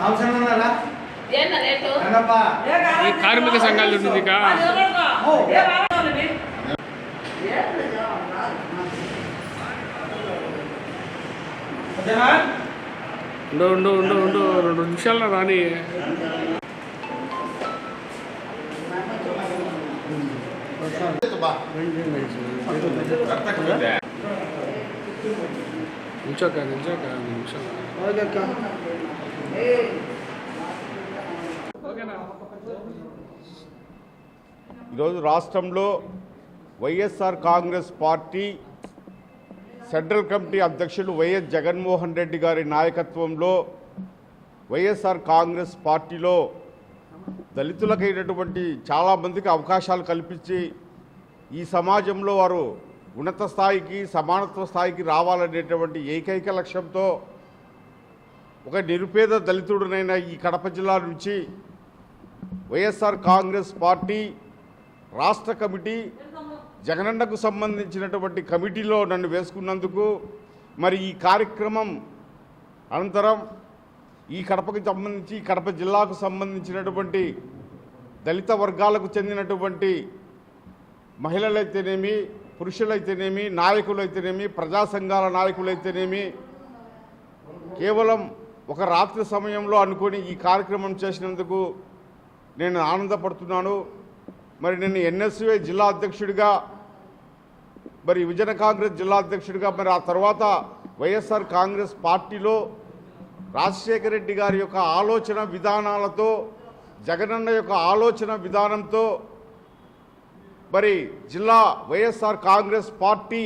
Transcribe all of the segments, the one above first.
అవసరం రంగప్ప ఈ కార్మిక సంఘాలు ఉంది ఉండు ఉండు ఉండు ఉండు. రెండు నిమిషాల్లో రాని. నిల్చోక నిల్చోక నిమిషం ఈరోజు రాష్ట్రంలో YSR Congress party central committee అధ్యక్షులు వైఎస్ జగన్మోహన్ రెడ్డి గారి నాయకత్వంలో వైఎస్ఆర్ కాంగ్రెస్ పార్టీలో దళితులకైనటువంటి చాలామందికి అవకాశాలు కల్పించి ఈ సమాజంలో వారు ఉన్నత స్థాయికి సమానత్వ స్థాయికి రావాలనేటువంటి ఏకైక లక్ష్యంతో ఒక నిరుపేద దళితుడినైన ఈ కడప జిల్లా నుంచి వైఎస్ఆర్ కాంగ్రెస్ పార్టీ రాష్ట్ర కమిటీ జగనన్నకు సంబంధించినటువంటి కమిటీలో నన్ను వేసుకున్నందుకు మరి ఈ కార్యక్రమం అనంతరం ఈ కడపకు సంబంధించి కడప జిల్లాకు సంబంధించినటువంటి దళిత వర్గాలకు చెందినటువంటి మహిళలైతేనేమి పురుషులైతేనేమి నాయకులైతేనేమి ప్రజా సంఘాల నాయకులైతేనేమి కేవలం ఒక రాత్రి సమయంలో అనుకొని ఈ కార్యక్రమం చేసినందుకు నేను ఆనందపడుతున్నాను. మరి నేను ఎన్ఎస్యుఐ జిల్లా అధ్యక్షుడిగా మరి విజయన కాంగ్రెస్ జిల్లా అధ్యక్షుడిగా మరి ఆ తర్వాత వైఎస్ఆర్ కాంగ్రెస్ పార్టీలో రాజశేఖర రెడ్డి గారి యొక్క ఆలోచన విధానాలతో జగనన్న యొక్క ఆలోచన విధానంతో మరి జిల్లా వైఎస్ఆర్ కాంగ్రెస్ పార్టీ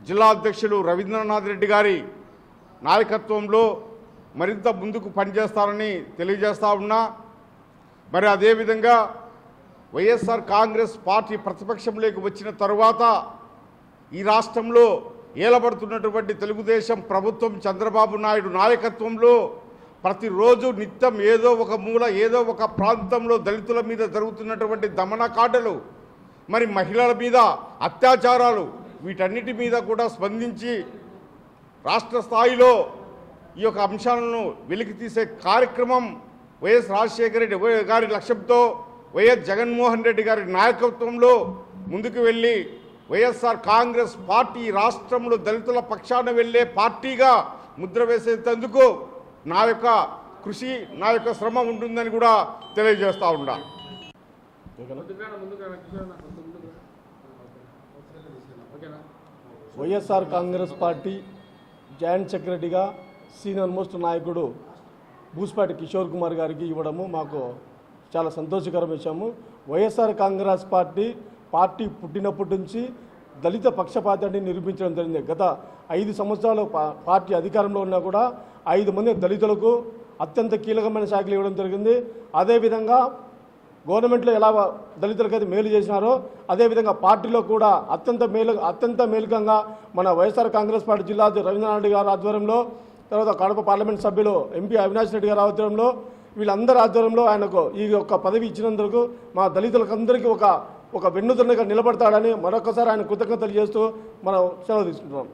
జిల్లా అధ్యక్షులు రవీంద్రనాథ్ రెడ్డి గారి నాయకత్వంలో మరింత ముందుకు పనిచేస్తారని తెలియజేస్తా ఉన్నా మరి అదేవిధంగా వైఎస్ఆర్ కాంగ్రెస్ పార్టీ ప్రతిపక్షంలోకి వచ్చిన తరువాత ఈ రాష్ట్రంలో ఏలబడుతున్నటువంటి తెలుగుదేశం ప్రభుత్వం చంద్రబాబు నాయుడు నాయకత్వంలో ప్రతిరోజు నిత్యం ఏదో ఒక మూల ఏదో ఒక ప్రాంతంలో దళితుల మీద జరుగుతున్నటువంటి దమనకాటలు మరి మహిళల మీద అత్యాచారాలు వీటన్నిటి మీద కూడా స్పందించి రాష్ట్ర స్థాయిలో ఈ యొక్క అంశాలను వెలికి తీసే కార్యక్రమం వైఎస్ రాజశేఖర రెడ్డి గారి లక్ష్యంతో వైఎస్ జగన్మోహన్ రెడ్డి గారి నాయకత్వంలో ముందుకు వెళ్ళి వైఎస్ఆర్ కాంగ్రెస్ పార్టీ రాష్ట్రంలో దళితుల పక్షాన వెళ్ళే పార్టీగా ముద్ర వేసేందుకు నా యొక్క కృషి నా యొక్క శ్రమ ఉంటుందని కూడా తెలియజేస్తూ ఉన్నా. వైఎస్ఆర్ కాంగ్రెస్ పార్టీ జాయింట్ సెక్రటరీగా సీనియర్ మోస్ట్ నాయకుడు బూస్పాటి కిషోర్ కుమార్ గారికి ఇవ్వడము మాకు చాలా సంతోషకరం విషయము. వైఎస్ఆర్ కాంగ్రెస్ పార్టీ పార్టీ పుట్టినప్పటి నుంచి దళిత పక్షపాతాన్ని నిరూపించడం జరిగింది. గత ఐదు సంవత్సరాలు పార్టీ అధికారంలో ఉన్నా కూడా ఐదు మంది దళితులకు అత్యంత కీలకమైన శాఖలు ఇవ్వడం జరిగింది. అదేవిధంగా గవర్నమెంట్లో ఎలా దళితులకైతే మేలు చేసినారో అదేవిధంగా పార్టీలో కూడా అత్యంత మేలు అత్యంత మేలుకంగా మన వైఎస్ఆర్ కాంగ్రెస్ పార్టీ జిల్లా రవీంద్రనాథ్ గారు గారి ఆధ్వర్యంలో తర్వాత కడప పార్లమెంట్ సభ్యులు ఎంపీ అవినాష్ రెడ్డి గారి ఆధ్వర్యంలో వీళ్ళందరి ఆధ్వర్యంలో ఆయనకు ఈ యొక్క పదవి ఇచ్చినందుకు మా దళితులకందరికీ ఒక ఒక వెన్నుదన్నుగా నిలబడతాడని మరొకసారి ఆయన కృతజ్ఞతలు చేస్తూ మనం సెలవు తీసుకుంటున్నాం.